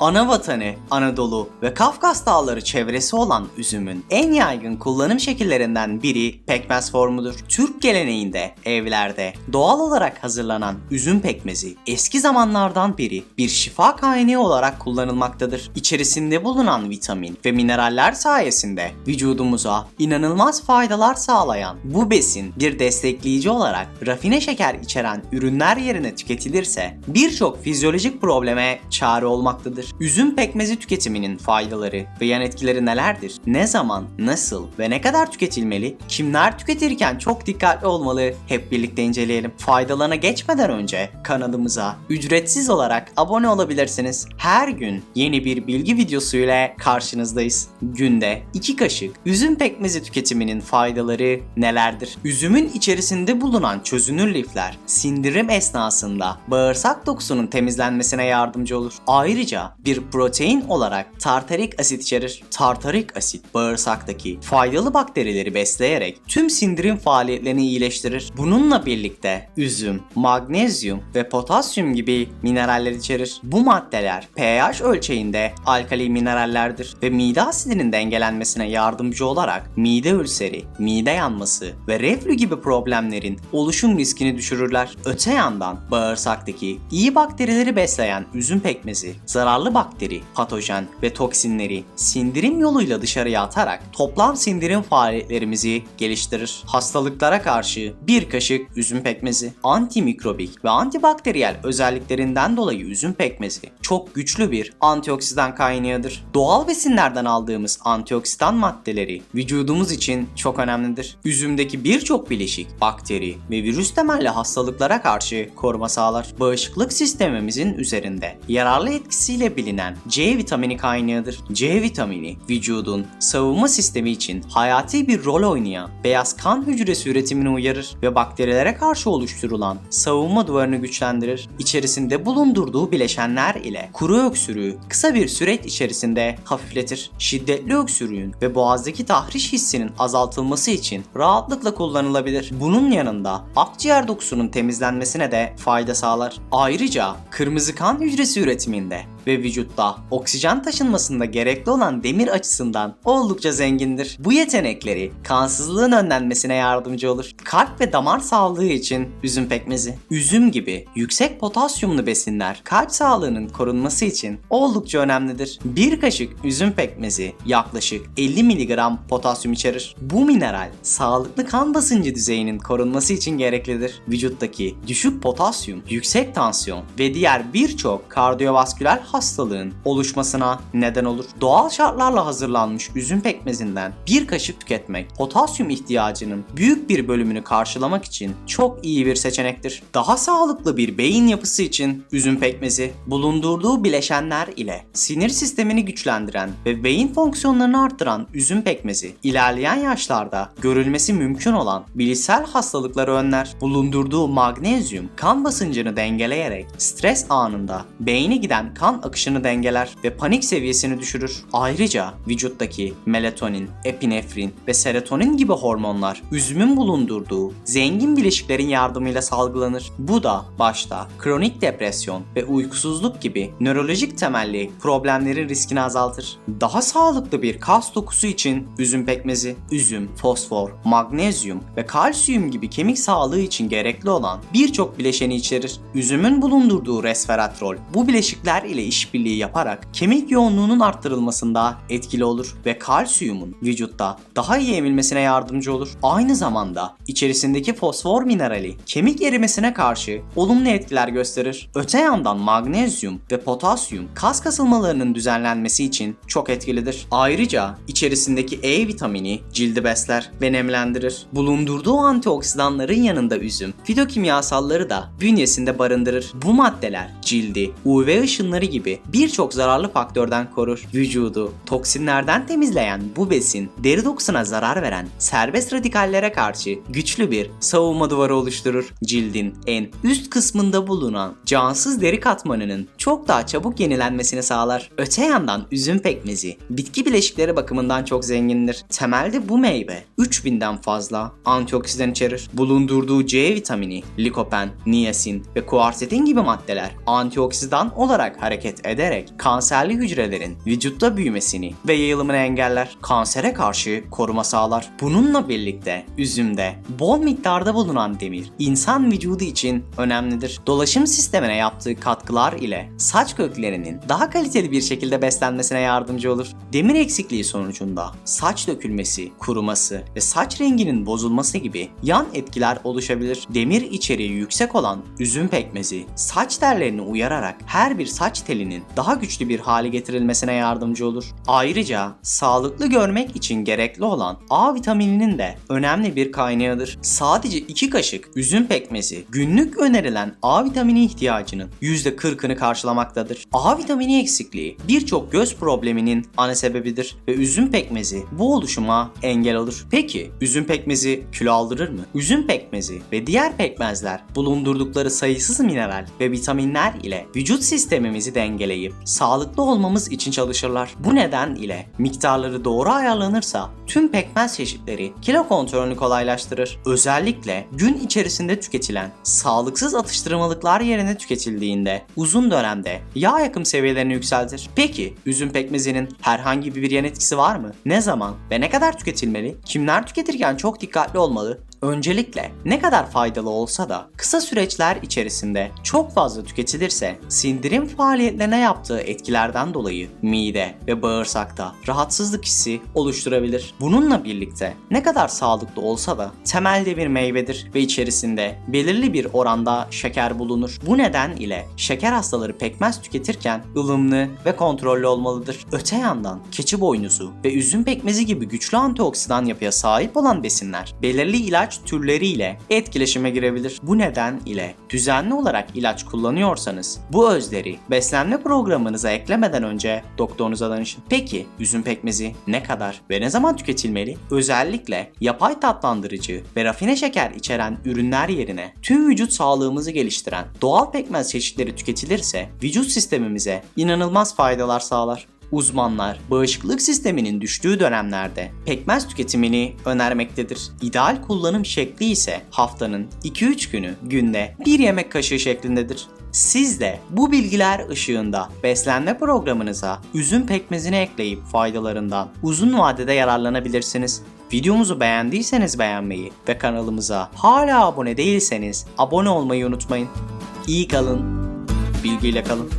Ana vatanı Anadolu ve Kafkas Dağları çevresi olan üzümün en yaygın kullanım şekillerinden biri pekmez formudur. Türk geleneğinde evlerde doğal olarak hazırlanan üzüm pekmezi eski zamanlardan beri bir şifa kaynağı olarak kullanılmaktadır. İçerisinde bulunan vitamin ve mineraller sayesinde vücudumuza inanılmaz faydalar sağlayan bu besin bir destekleyici olarak rafine şeker içeren ürünler yerine tüketilirse birçok fizyolojik probleme çare olmaktadır. Üzüm pekmezi tüketiminin faydaları ve yan etkileri nelerdir? Ne zaman, nasıl ve ne kadar tüketilmeli? Kimler tüketirken çok dikkatli olmalı? Hep birlikte inceleyelim. Faydalarına geçmeden önce kanalımıza ücretsiz olarak abone olabilirsiniz. Her gün yeni bir bilgi videosu ile karşınızdayız. Günde 2 kaşık üzüm pekmezi tüketiminin faydaları nelerdir? Üzümün içerisinde bulunan çözünür lifler sindirim esnasında bağırsak dokusunun temizlenmesine yardımcı olur. Ayrıca bir protein olarak tartarik asit içerir. Tartarik asit bağırsaktaki faydalı bakterileri besleyerek tüm sindirim faaliyetlerini iyileştirir. Bununla birlikte üzüm, magnezyum ve potasyum gibi mineraller içerir. Bu maddeler pH ölçeğinde alkali minerallerdir ve mide asidinin dengelenmesine yardımcı olarak mide ülseri, mide yanması ve reflü gibi problemlerin oluşum riskini düşürürler. Öte yandan bağırsaktaki iyi bakterileri besleyen üzüm pekmezi zararlı bakteri, patojen ve toksinleri sindirim yoluyla dışarıya atarak toplam sindirim faaliyetlerimizi geliştirir. Hastalıklara karşı bir kaşık üzüm pekmezi antimikrobik ve antibakteriyel özelliklerinden dolayı üzüm pekmezi çok güçlü bir antioksidan kaynağıdır. Doğal besinlerden aldığımız antioksidan maddeleri vücudumuz için çok önemlidir. Üzümdeki birçok bileşik bakteri ve virüs temelli hastalıklara karşı koruma sağlar. Bağışıklık sistemimizin üzerinde yararlı etkisiyle bilinen C vitamini kaynağıdır. C vitamini vücudun savunma sistemi için hayati bir rol oynayan beyaz kan hücresi üretimini uyarır ve bakterilere karşı oluşturulan savunma duvarını güçlendirir. İçerisinde bulundurduğu bileşenler ile kuru öksürüğü kısa bir süreç içerisinde hafifletir. Şiddetli öksürüğün ve boğazdaki tahriş hissinin azaltılması için rahatlıkla kullanılabilir. Bunun yanında akciğer dokusunun temizlenmesine de fayda sağlar. Ayrıca kırmızı kan hücresi üretiminde ve vücutta oksijen taşınmasında gerekli olan demir açısından oldukça zengindir. Bu yetenekleri kansızlığın önlenmesine yardımcı olur. Kalp ve damar sağlığı için üzüm pekmezi. Üzüm gibi yüksek potasyumlu besinler kalp sağlığının korunması için oldukça önemlidir. Bir kaşık üzüm pekmezi yaklaşık 50 mg potasyum içerir. Bu mineral sağlıklı kan basıncı düzeyinin korunması için gereklidir. Vücuttaki düşük potasyum, yüksek tansiyon ve diğer birçok kardiyovasküler hastalığın oluşmasına neden olur. Doğal şartlarla hazırlanmış üzüm pekmezinden bir kaşık tüketmek potasyum ihtiyacının büyük bir bölümünü karşılamak için çok iyi bir seçenektir. Daha sağlıklı bir beyin yapısı için üzüm pekmezi bulundurduğu bileşenler ile sinir sistemini güçlendiren ve beyin fonksiyonlarını arttıran üzüm pekmezi ilerleyen yaşlarda görülmesi mümkün olan bilişsel hastalıkları önler. Bulundurduğu magnezyum kan basıncını dengeleyerek stres anında beyne giden kan akışını dengeler ve panik seviyesini düşürür. Ayrıca vücuttaki melatonin, epinefrin ve serotonin gibi hormonlar üzümün bulundurduğu zengin bileşiklerin yardımıyla salgılanır. Bu da başta kronik depresyon ve uykusuzluk gibi nörolojik temelli problemlerin riskini azaltır. Daha sağlıklı bir kas dokusu için üzüm pekmezi, üzüm, fosfor, magnezyum ve kalsiyum gibi kemik sağlığı için gerekli olan birçok bileşeni içerir. Üzümün bulundurduğu resveratrol bu bileşikler ile işbirliği yaparak kemik yoğunluğunun arttırılmasında etkili olur ve kalsiyumun vücutta daha iyi emilmesine yardımcı olur. Aynı zamanda içerisindeki fosfor minerali kemik erimesine karşı olumlu etkiler gösterir. Öte yandan magnezyum ve potasyum kas kasılmalarının düzenlenmesi için çok etkilidir. Ayrıca içerisindeki E vitamini cildi besler ve nemlendirir. Bulundurduğu antioksidanların yanında üzüm, fitokimyasalları da bünyesinde barındırır. Bu maddeler cildi, UV ışınları gibi birçok zararlı faktörden korur. Vücudu toksinlerden temizleyen bu besin deri dokusuna zarar veren serbest radikallere karşı güçlü bir savunma duvarı oluşturur. Cildin en üst kısmında bulunan cansız deri katmanının çok daha çabuk yenilenmesini sağlar. Öte yandan üzüm pekmezi bitki bileşikleri bakımından çok zengindir. Temelde bu meyve 3000'den fazla antioksidan içerir. Bulundurduğu C vitamini, likopen, niyasin ve kuarsetin gibi maddeler antioksidan olarak hareket ederek kanserli hücrelerin vücutta büyümesini ve yayılımını engeller. Kansere karşı koruma sağlar. Bununla birlikte üzümde bol miktarda bulunan demir insan vücudu için önemlidir. Dolaşım sistemine yaptığı katkılar ile saç köklerinin daha kaliteli bir şekilde beslenmesine yardımcı olur. Demir eksikliği sonucunda saç dökülmesi, kuruması ve saç renginin bozulması gibi yan etkiler oluşabilir. Demir içeriği yüksek olan üzüm pekmezi saç tellerini uyararak her bir saç telinin daha güçlü bir hale getirilmesine yardımcı olur. Ayrıca sağlıklı görmek için gerekli olan A vitamininin de önemli bir kaynağıdır. Sadece 2 kaşık üzüm pekmezi günlük önerilen A vitamini ihtiyacının %40'ını karşılamaktadır. A vitamini eksikliği birçok göz probleminin ana sebebidir ve üzüm pekmezi bu oluşuma engel olur. Peki üzüm pekmezi kilo aldırır mı? Üzüm pekmezi ve diğer pekmezler bulundurdukları sayısız mineral ve vitaminler ile vücut sistemimizi dengeleyip sağlıklı olmamız için çalışırlar. Bu neden ile miktarları doğru ayarlanırsa tüm pekmez çeşitleri kilo kontrolünü kolaylaştırır. Özellikle gün içerisinde tüketilen sağlıksız atıştırmalıklar yerine tüketildiğinde uzun dönemde yağ yakım seviyelerini yükseltir. Peki üzüm pekmezinin herhangi bir yan etkisi var mı? Ne zaman ve ne kadar tüketilmeli? Kimler tüketirken çok dikkatli olmalı? Öncelikle ne kadar faydalı olsa da kısa süreçler içerisinde çok fazla tüketilirse sindirim faaliyetlerine yaptığı etkilerden dolayı mide ve bağırsakta rahatsızlık hissi oluşturabilir. Bununla birlikte ne kadar sağlıklı olsa da temelde bir meyvedir ve içerisinde belirli bir oranda şeker bulunur. Bu neden ile şeker hastaları pekmez tüketirken ılımlı ve kontrollü olmalıdır. Öte yandan keçi boynuzu ve üzüm pekmezi gibi güçlü antioksidan yapıya sahip olan besinler belirli ilaç türleriyle etkileşime girebilir. Bu neden ile düzenli olarak ilaç kullanıyorsanız bu özleri beslenme programınıza eklemeden önce doktorunuza danışın. Peki üzüm pekmezi ne kadar ve ne zaman tüketilmeli? Özellikle yapay tatlandırıcı ve rafine şeker içeren ürünler yerine tüm vücut sağlığımızı geliştiren doğal pekmez çeşitleri tüketilirse vücut sistemimize inanılmaz faydalar sağlar. Uzmanlar bağışıklık sisteminin düştüğü dönemlerde pekmez tüketimini önermektedir. İdeal kullanım şekli ise haftanın 2-3 günü günde bir yemek kaşığı şeklindedir. Siz de bu bilgiler ışığında beslenme programınıza üzüm pekmezini ekleyip faydalarından uzun vadede yararlanabilirsiniz. Videomuzu beğendiyseniz beğenmeyi ve kanalımıza hala abone değilseniz abone olmayı unutmayın. İyi kalın, bilgiyle kalın.